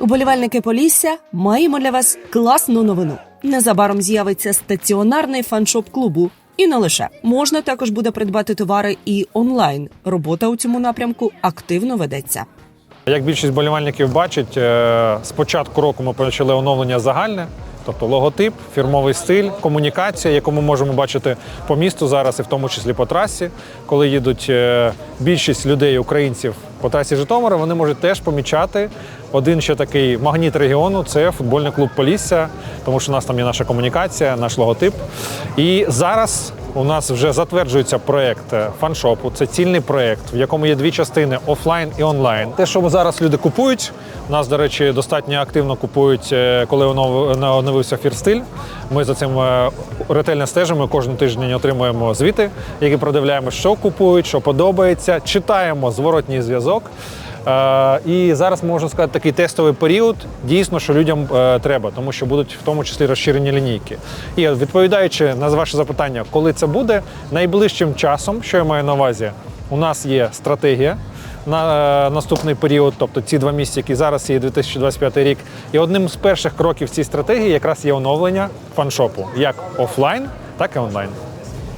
Уболівальники Полісся, маємо для вас класну новину. Незабаром з'явиться стаціонарний фаншоп клубу. І не лише можна також буде придбати товари і онлайн. Робота у цьому напрямку активно ведеться. Як більшість болівальників бачить, е, з початку року ми почали оновлення загальне, тобто логотип, фірмовий стиль, комунікація, яку ми можемо бачити по місту зараз, і в тому числі по трасі. Коли їдуть е, більшість людей, українців по трасі Житомира, вони можуть теж помічати один ще такий магніт регіону це футбольний клуб Полісся, тому що у нас там є наша комунікація, наш логотип. І зараз у нас вже затверджується проект е, фаншопу. Це цільний проект, в якому є дві частини офлайн і онлайн. Те, що зараз люди купують, у нас, до речі, достатньо активно купують, е, коли онов- оновився фірстиль. Ми за цим е, ретельно стежимо. Кожен тиждень отримуємо звіти, які продивляємо, що купують, що подобається. Читаємо зворотній зв'язок. Е, І зараз можна сказати такий тестовий період. Дійсно, що людям е, треба, тому що будуть в тому числі розширені лінійки. І відповідаючи на ваше запитання, коли це буде, найближчим часом, що я маю на увазі, у нас є стратегія. На е, наступний період, тобто ці два місяці, які зараз є 2025 рік, і одним з перших кроків цієї стратегії якраз є оновлення фаншопу, як офлайн, так і онлайн.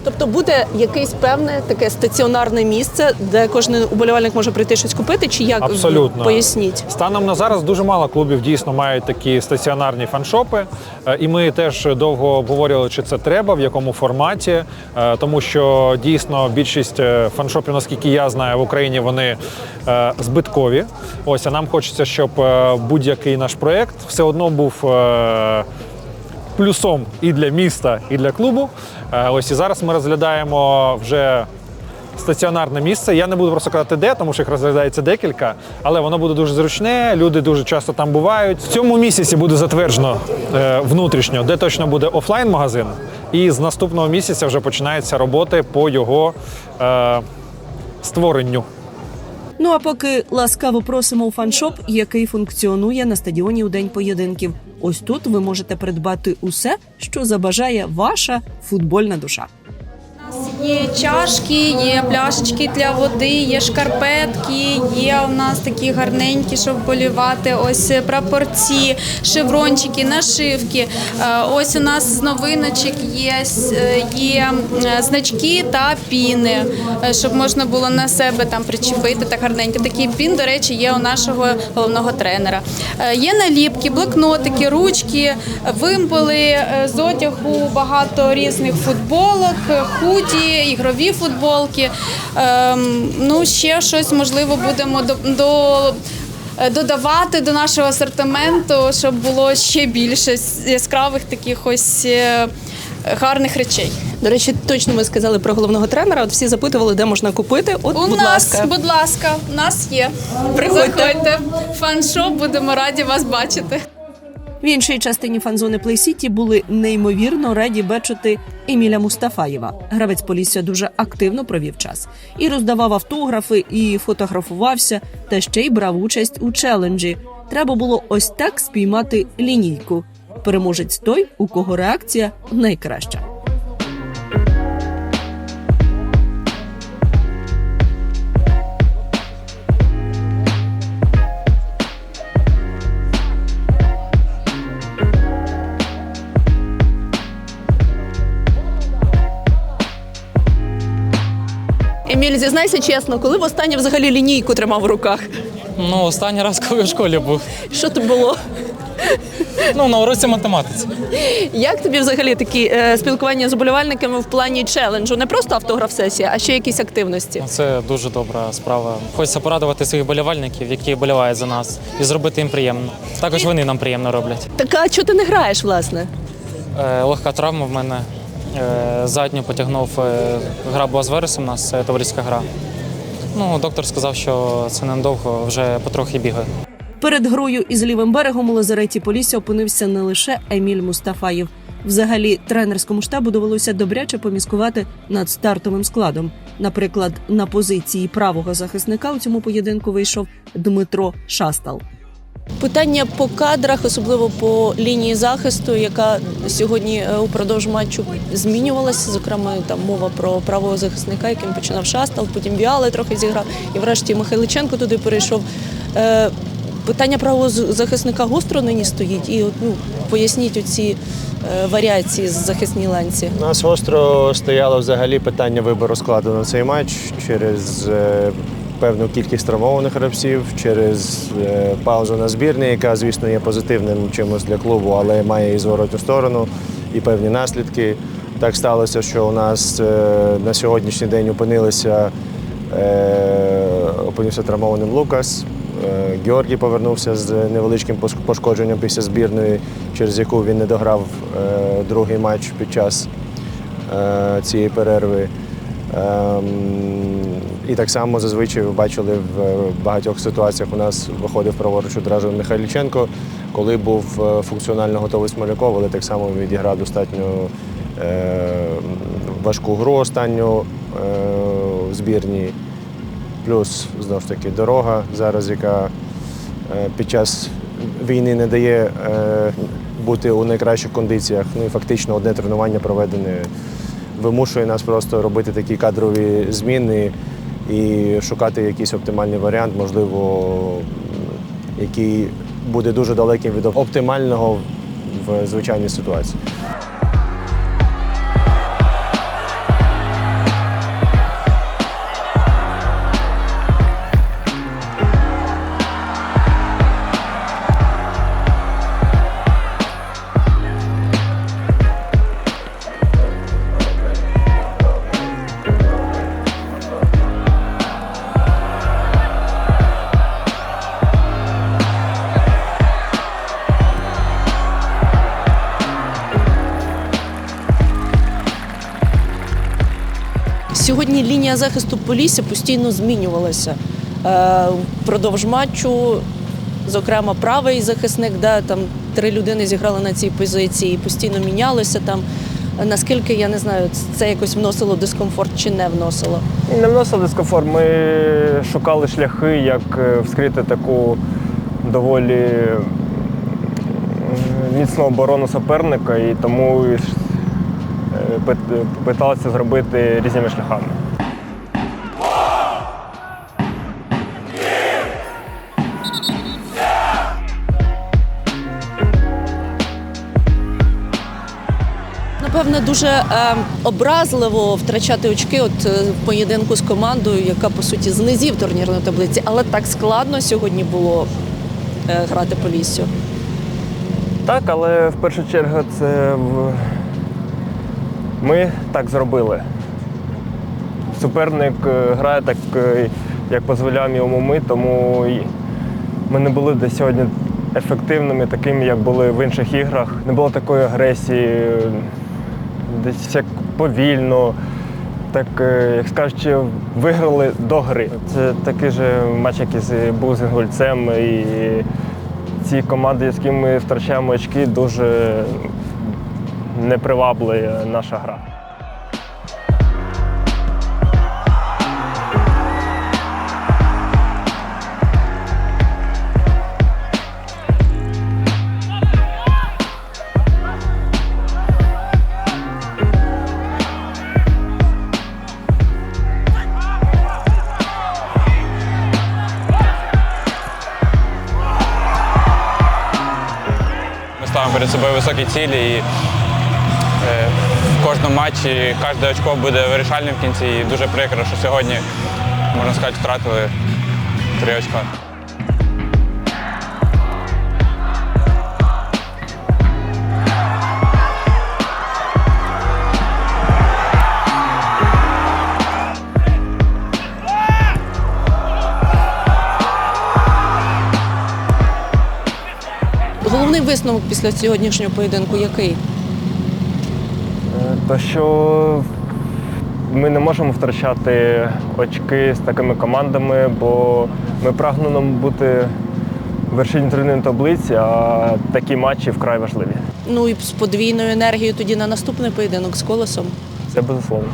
Тобто буде якесь певне таке стаціонарне місце, де кожен уболівальник може прийти щось купити, чи як Абсолютно. поясніть? Станом на зараз дуже мало клубів дійсно мають такі стаціонарні фаншопи. Е, І ми теж довго обговорювали, чи це треба, в якому форматі, Е, тому що дійсно більшість е, фаншопів, наскільки я знаю, в Україні вони збиткові. Ось а нам хочеться, щоб будь-який наш проект все одно був. Плюсом і для міста, і для клубу. Е, Ось і зараз ми розглядаємо вже стаціонарне місце. Я не буду просто казати де, тому що їх розглядається декілька, але воно буде дуже зручне. Люди дуже часто там бувають. В цьому місяці буде затверджено е, внутрішньо, де точно буде офлайн-магазин. І з наступного місяця вже починаються роботи по його е, створенню. Ну а поки ласкаво просимо у фаншоп, який функціонує на стадіоні у день поєдинків. Ось тут ви можете придбати усе, що забажає ваша футбольна душа. Є чашки, є пляшечки для води, є шкарпетки, є у нас такі гарненькі, щоб болівати. Ось прапорці, шеврончики, нашивки. Е, Ось у нас з новиночок є, е, є е, значки та піни, е, щоб можна було на себе там причепити так гарненько. Такий пін, до речі, є у нашого головного тренера. Е, Є наліпки, блокнотики, ручки, вимпели е, з одягу, багато різних футболок, е, ігрові футболки. Ем, Ну, ще щось можливо будемо до. до е, Додавати до нашого асортименту, щоб було ще більше яскравих таких ось е, гарних речей. До речі, точно ви сказали про головного тренера. От всі запитували, де можна купити. От, У будь нас, ласка, будь ласка, у нас є. Приходьте. Заходьте. Фан-шоп, будемо раді вас бачити. В іншій частині фанзони плейсіті були неймовірно раді бачити Еміля Мустафаєва. Гравець Полісся дуже активно провів час і роздавав автографи, і фотографувався, та ще й брав участь у челенджі. Треба було ось так спіймати лінійку. Переможець той, у кого реакція найкраща. Еміль, зізнайся чесно, коли востаннє взагалі лінійку тримав в руках? Ну, останній раз, коли в школі був. Що це було? Ну, на уроці математиці. Як тобі взагалі такі е, спілкування з уболівальниками в плані челенджу? Не просто автограф-сесія, а ще якісь активності? Це дуже добра справа. Хочеться порадувати своїх болівальників, які болівають за нас, і зробити їм приємно. Також вони нам приємно роблять. Так а чого ти не граєш, власне? Е, легка травма в мене. Е, задню потягнув е, гра була з вересом, у нас це товариська гра. Ну, доктор сказав, що це недовго, вже потрохи бігаю. Перед грою із лівим берегом у лазареті Полісся опинився не лише Еміль Мустафаєв. Взагалі, тренерському штабу довелося добряче поміскувати над стартовим складом. Наприклад, на позиції правого захисника у цьому поєдинку вийшов Дмитро Шастал. Питання по кадрах, особливо по лінії захисту, яка сьогодні е, упродовж матчу змінювалася. Зокрема, там мова про правого захисника, яким починав Шастал, потім Віали трохи зіграв, і врешті Михайличенко туди перейшов. Е, питання правозахисника гостро нині стоїть, і ну, поясніть оці е, варіації з захисній ланці. У нас гостро стояло взагалі питання вибору складу на цей матч через певну кількість травмованих гравців, через е, паузу на збірні, яка, звісно, є позитивним чимось для клубу, але має і зворотню сторону, і певні наслідки. Так сталося, що у нас е, на сьогоднішній день опинилися, е, опинився травмованим Лукас. Георгій повернувся з невеличким пошкодженням після збірної, через яку він не дограв другий матч під час цієї перерви. І так само зазвичай ви бачили в багатьох ситуаціях у нас виходив праворуч одразу Михайліченко, коли був е, функціонально готовий Смоляков, але так само відіграв достатньо е, важку гру останню е, в збірній. Плюс знову ж таки дорога зараз, яка е, під час війни не дає е, бути у найкращих кондиціях. Ну і фактично одне тренування проведене вимушує нас просто робити такі кадрові зміни і шукати якийсь оптимальний варіант, можливо, який буде дуже далеким від оптимального в звичайній ситуації. Лінія захисту Полісся постійно змінювалася. Е, впродовж матчу, зокрема, правий захисник, да, там три людини зіграли на цій позиції, постійно мінялися там. Наскільки я не знаю, це якось вносило дискомфорт чи не вносило? Не вносили дискомфорт. Ми шукали шляхи, як е, вскрити таку доволі е, міцну оборону суперника, і тому питалися зробити різними шляхами. Напевне, дуже е, образливо втрачати очки от, е, в поєдинку з командою, яка по суті з низів турнірної таблиці, але так складно сьогодні було е, грати Поліссю. Так, але в першу чергу це в... ми так зробили. Суперник е, грає так, е, як дозволяємо йому ми, тому ми не були десь сьогодні ефективними, такими, як були в інших іграх. Не було такої агресії, десь як повільно. Так, е, як скажучи, виграли до гри. Це такий же матч, як і з був з Інгульцем. І ці команди, з якими ми втрачаємо очки, дуже не приваблює наша гра. Перед собою високі цілі і е, в кожному матчі кожне очко буде вирішальним в кінці. І дуже прикро, що сьогодні, можна сказати, втратили три очка. Головний висновок після сьогоднішнього поєдинку який? Е, То що ми не можемо втрачати очки з такими командами, бо ми прагнемо бути в вершині турнірної таблиці, а такі матчі вкрай важливі. Ну і з подвійною енергією тоді на наступний поєдинок з колесом. Це безусловно.